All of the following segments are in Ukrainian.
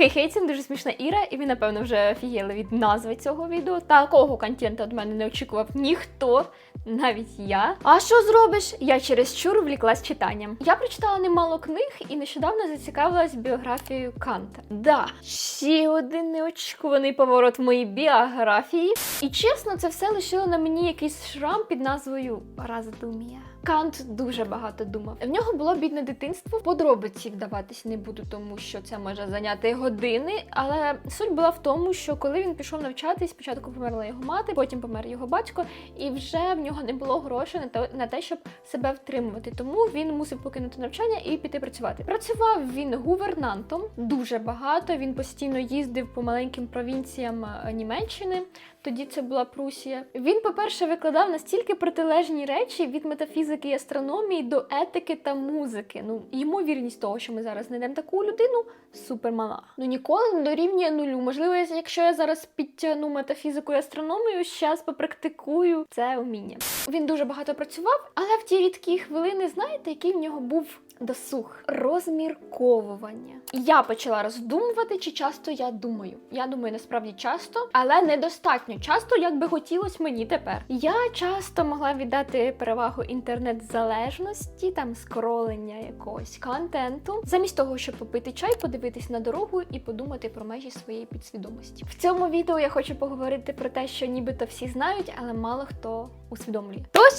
Хей-хей, дуже смішна Іра, і ви, напевно, вже офігели від назви цього відео. Такого контенту від мене не очікував ніхто, навіть я. А що зробиш? Я через чур вліклась читанням. Я прочитала немало книг і нещодавно зацікавилась біографією Канта. Да, ще один неочікуваний поворот в моїй біографії. І чесно, це все лишило на мені якийсь шрам під назвою Раздумія. Кант дуже багато думав. В нього було бідне дитинство. Подробиці вдаватись не буду, тому що це може зайняти години. Але суть була в тому, що коли він пішов навчатись, спочатку померла його мати, потім помер його батько, і вже в нього не було грошей на те, щоб себе втримувати. Тому він мусив покинути навчання і піти працювати. Працював він гувернантом дуже багато. Він постійно їздив по маленьким провінціям е, Німеччини. Тоді це була Прусія. Він, по-перше, викладав настільки протилежні речі від метафізики і астрономії до етики та музики. Ну, ймовірність того, що ми зараз знайдемо таку людину, супермала. Ну ніколи не дорівнює нулю. Можливо, якщо я зараз підтягну метафізику і астрономію, щас попрактикую це вміння. Він дуже багато працював, але в ті рідкі хвилини, знаєте, який в нього був досуг розмірковування. Я почала роздумувати, чи часто я думаю. Я думаю, насправді часто, але недостатньо часто, як би хотілося мені тепер. Я часто могла віддати перевагу інтернет-залежності, там скролення якогось контенту, замість того, щоб попити чай, подивитись на дорогу і подумати про межі своєї підсвідомості. В цьому відео я хочу поговорити про те, що нібито всі знають, але мало хто усвідомлює. Тож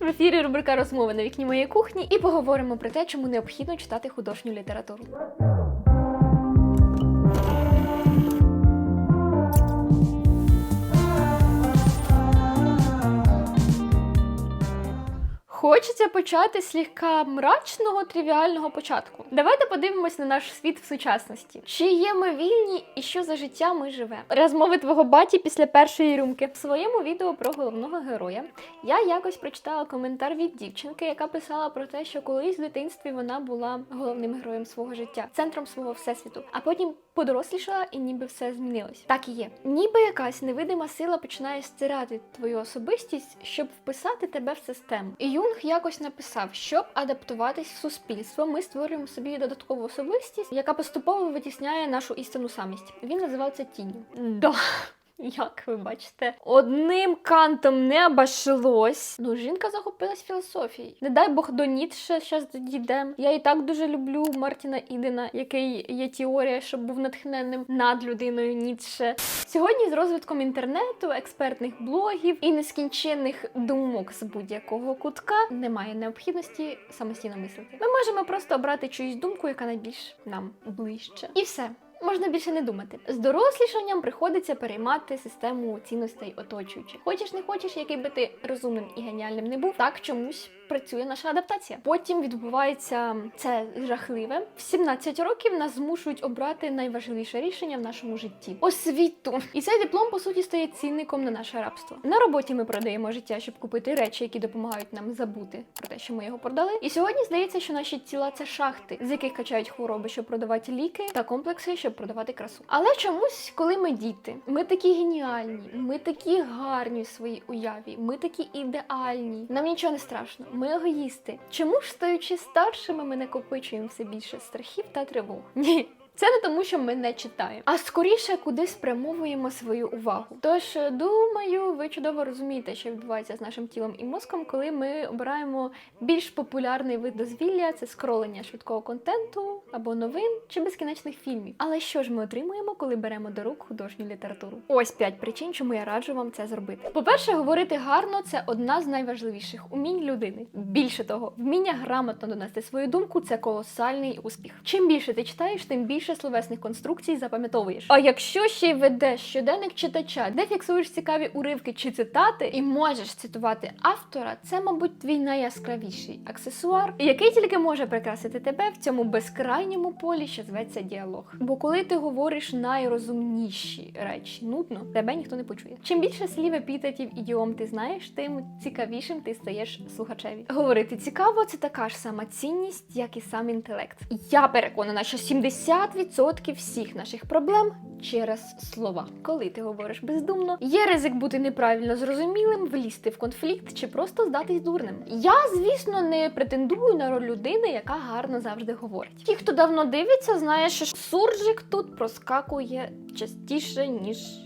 в ефірі рубрика розмови на вікні моєї кухні, і поговоримо про те, чому необхідно читати художню літературу. Хочеться почати з слегка мрачного тривіального початку. Давайте подивимось на наш світ в сучасності. Чи є ми вільні і що за життя ми живемо? Розмови твого баті після першої рюмки. В своєму відео про головного героя я якось прочитала коментар від дівчинки, яка писала про те, що колись в дитинстві вона була головним героєм свого життя, центром свого всесвіту, а потім подорослішала і ніби все змінилось. Так і є. Ніби якась невидима сила починає стирати твою особистість, щоб вписати тебе в систему. І Юнг якось написав, щоб адаптуватись в суспільство, ми створюємо собі додаткову особистість, яка поступово витісняє нашу істинну самість. Він називав це тінню. Да. Як ви бачите, одним кантом не обійшлось. Ну, жінка захопилась філософією. Не дай Бог до Ніцше зараз дійдемо. Я і так дуже люблю Мартіна Ідена, який є теорія, що був натхненним над людиною Ніцше. Сьогодні з розвитком інтернету, експертних блогів і нескінченних думок з будь-якого кутка немає необхідності самостійно мислити. Ми можемо просто обрати чиюсь думку, яка найбільш нам ближче. І все. Можна більше не думати. З дорослішанням приходиться переймати систему цінностей оточуючих. Хочеш, не хочеш, який би ти розумним і геніальним не був, так чомусь працює наша адаптація. Потім відбувається це жахливе. В 17 років нас змушують обрати найважливіше рішення в нашому житті освіту. І цей диплом по суті стає цінником на наше рабство. На роботі ми продаємо життя, щоб купити речі, які допомагають нам забути про те, що ми його продали. І сьогодні здається, що наші тіла це шахти, з яких качають хвороби, щоб продавати ліки та комплекси, щоб продавати красу. Але чомусь, коли ми діти, ми такі геніальні, ми такі гарні в своїй уяві, ми такі ідеальні. Нам нічого не страшно. Ми егоїсти. Чому ж стаючи старшими, ми накопичуємо все більше страхів та тривог? Ні. Це не тому, що ми не читаємо, а скоріше куди спрямовуємо свою увагу. Тож думаю, ви чудово розумієте, що відбувається з нашим тілом і мозком, коли ми обираємо більш популярний вид дозвілля це скролення швидкого контенту або новин чи безкінечних фільмів. Але що ж ми отримуємо, коли беремо до рук художню літературу? Ось п'ять причин, чому я раджу вам це зробити. По-перше, говорити гарно це одна з найважливіших умінь людини. Більше того, вміння грамотно донести свою думку це колосальний успіх. Чим більше ти читаєш, тим більше словесних конструкцій запам'ятовуєш. А якщо ще й ведеш щоденник читача, де фіксуєш цікаві уривки чи цитати, і можеш цитувати автора, це, мабуть, твій найяскравіший аксесуар, який тільки може прикрасити тебе в цьому безкрайньому полі, що зветься діалог. Бо коли ти говориш найрозумніші речі, нудно, тебе ніхто не почує. Чим більше слів, епітетів, ідіом ти знаєш, тим цікавішим ти стаєш слухачеві. Говорити цікаво це така ж сама цінність, як і сам інтелект. Я переконана, що 70 50% всіх наших проблем через слова. Коли ти говориш бездумно, є ризик бути неправильно зрозумілим, влізти в конфлікт чи просто здатись дурним. Я, звісно, не претендую на роль людини, яка гарно завжди говорить. Ті, хто давно дивиться, знає, що суржик тут проскакує частіше, ніж.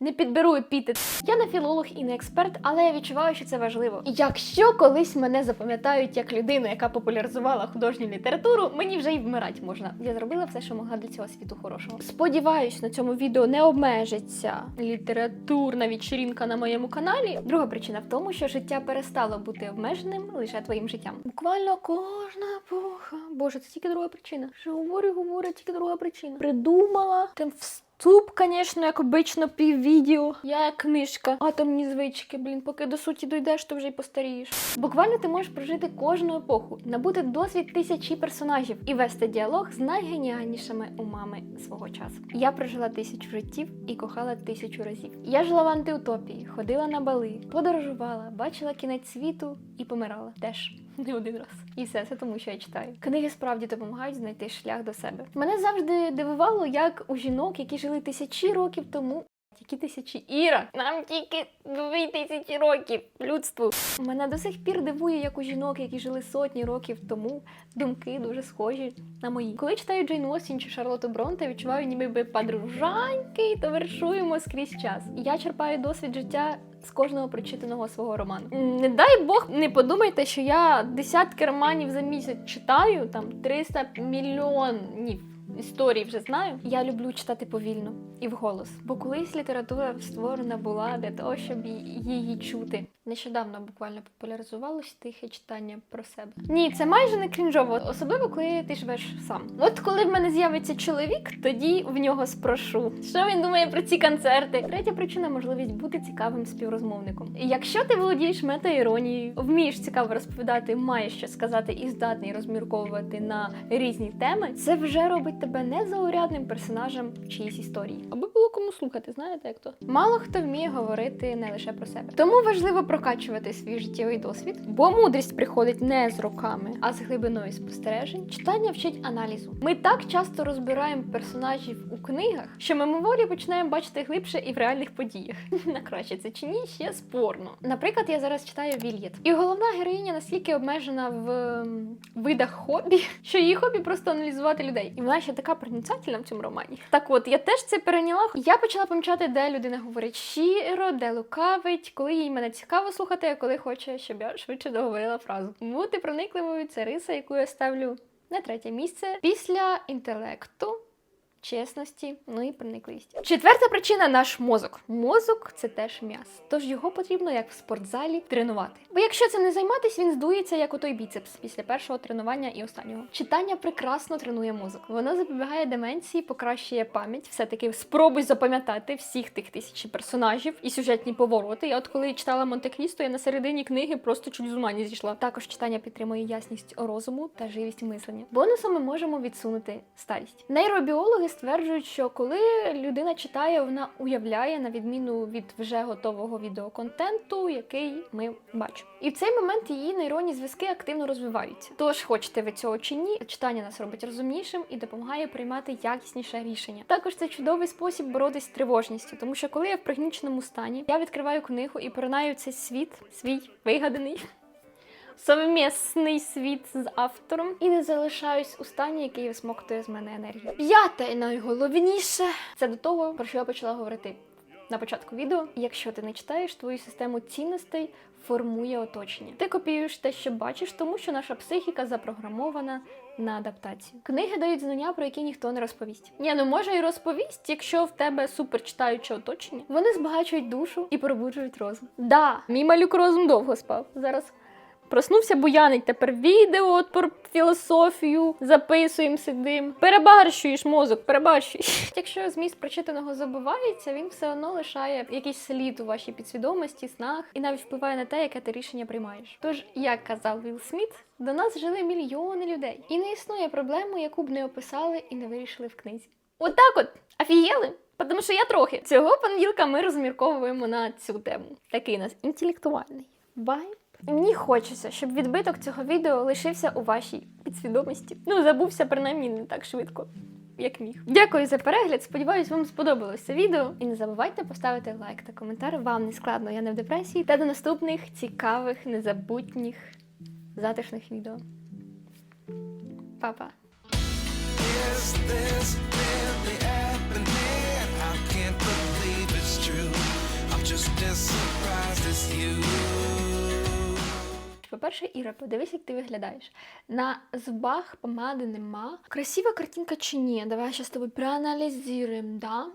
Не підберу епітет. Я не філолог і не експерт, але я відчуваю, що це важливо. Якщо колись мене запам'ятають як людину, яка популяризувала художню літературу, мені вже й вмирати можна. Я зробила все, що могла для цього світу хорошого. Сподіваюсь, на цьому відео не обмежиться літературна вечірінка на моєму каналі. Друга причина в тому, що життя перестало бути обмеженим лише твоїм життям. Буквально кожна епоха. Боже, це тільки друга причина. Що говорю, говорю, тільки друга причина. Придумала тим вс- Туп, звісно, як обично, піввідео. Я як книжка. Атомні звички, блін, поки до суті дійдеш, то вже й постарієш. Буквально ти можеш прожити кожну епоху, набути досвід тисячі персонажів і вести діалог з найгеніальнішими умами свого часу. Я прожила тисячу життів і кохала тисячу разів. Я жила в антиутопії, ходила на бали, подорожувала, бачила кінець світу і помирала теж. Не один раз. І все це тому, що я читаю. Книги справді допомагають знайти шлях до себе. Мене завжди дивувало, як у жінок, які жили тисячі років тому. Які тисячі Іра? Нам тільки дві тисячі років людству. Мене до сих пір дивує, як у жінок, які жили сотні років тому, думки дуже схожі на мої. Коли читаю Джейн Остін чи Шарлотту Бронте, відчуваю, ніби би подружаньки, товаришуємо скрізь час. Я черпаю досвід життя з кожного прочитаного свого роману. Не дай Бог, не подумайте, що я десятки романів за місяць читаю, там 300 мільйонів. Історій вже знаю. Я люблю читати повільно і вголос. Бо колись література створена була для того, щоб її чути. Нещодавно буквально популяризувалось тихе читання про себе. Ні, це майже не крінжово, особливо коли ти живеш сам. От коли в мене з'явиться чоловік, тоді в нього спрошу, що він думає про ці концерти. Третя причина можливість бути цікавим співрозмовником. Якщо ти володієш метаіронією, вмієш цікаво розповідати, маєш що сказати і здатний розмірковувати на різні теми, це вже робить тебе незаурядним персонажем чиїсь історії. Аби було кому слухати, знаєте як то? Мало хто вміє говорити не лише про себе. Тому важливо прокачувати свій життєвий досвід, бо мудрість приходить не з роками, а з глибиною спостережень. Читання вчить аналізу. Ми так часто розбираємо персонажів у книгах, що мимоволі починаємо бачити глибше і в реальних подіях. На краще це чи ні, ще спорно. Наприклад, я зараз читаю Вільєт, і головна героїня настільки обмежена в видах хобі, що її хобі просто аналізувати людей. І вона ще така проницательна в цьому романі. Так от, я теж це перейняла. Я почала помічати, де людина говорить щиро, де лукавить, коли їй мене цікаво слухати, а коли хоче, щоб я швидше договорила фразу. Бути проникливою це риса, яку я ставлю на третє місце після інтелекту. Чесності, ну і проникливість. Четверта причина наш мозок. Мозок це теж м'яс. Тож його потрібно, як в спортзалі, тренувати. Бо якщо цим не займатись, він здується, як у той біцепс після першого тренування і останнього. Читання прекрасно тренує мозок. Воно запобігає деменції, покращує пам'ять. Все-таки спробуй запам'ятати всіх тих тисячі персонажів і сюжетні повороти. Я от коли читала Монте-Крісто, я на середині книги просто чуть з ума не зійшла. Також читання підтримує ясність розуму та живість мислення. Бонусом ми можемо відсунути старість. Нейробіологи стверджують, що коли людина читає, вона уявляє на відміну від вже готового відеоконтенту, який ми бачимо. І в цей момент її нейронні зв'язки активно розвиваються. Тож, хочете ви цього чи ні, читання нас робить розумнішим і допомагає приймати якісніше рішення. Також це чудовий спосіб боротись з тривожністю, тому що коли я в пригніченому стані, я відкриваю книгу і поринаю в цей світ, свій вигаданий совмісний світ з автором і не залишаюсь у стані, який висмоктує з мене енергію. П'яте і найголовніше це до того, про що я почала говорити на початку відео. Якщо ти не читаєш, твою систему цінностей формує оточення. Ти копіюєш те, що бачиш, тому що наша психіка запрограмована на адаптацію. Книги дають знання, про які ніхто не розповість. Ні, ну може і розповість, якщо в тебе супер читаюче оточення. Вони збагачують душу і пробуджують розум. Да, мій малюк розум довго спав. Зараз Проснувся буянить тепер відео от про філософію, записуємо, сидим. Перебарщуєш мозок, перебарщуєш. Якщо зміст прочитаного забувається, він все одно лишає якийсь слід у вашій підсвідомості, снах і навіть впливає на те, яке ти рішення приймаєш. Тож, як казав Вілл Сміт, до нас жили мільйони людей, і не існує проблеми, яку б не описали і не вирішили в книзі. Отак от офігели? Тому що я трохи цього понеділка ми розмірковуємо на цю тему. Такий у нас інтелектуальний вайб. Мені хочеться, щоб відбиток цього відео лишився у вашій підсвідомості. Ну, забувся принаймні не так швидко. Як міг. Дякую за перегляд. Сподіваюсь, вам сподобалось це відео. І не забувайте поставити лайк та коментар. Вам не складно, я не в депресії. Та до наступних цікавих, незабутніх, затишних відео. Па-па. Just as surprised as you. По-перше, Іра, подивись, як ти виглядаєш. На зубах помади нема. Красива картинка чи ні? Давай зараз з тобою проаналізуємо, да?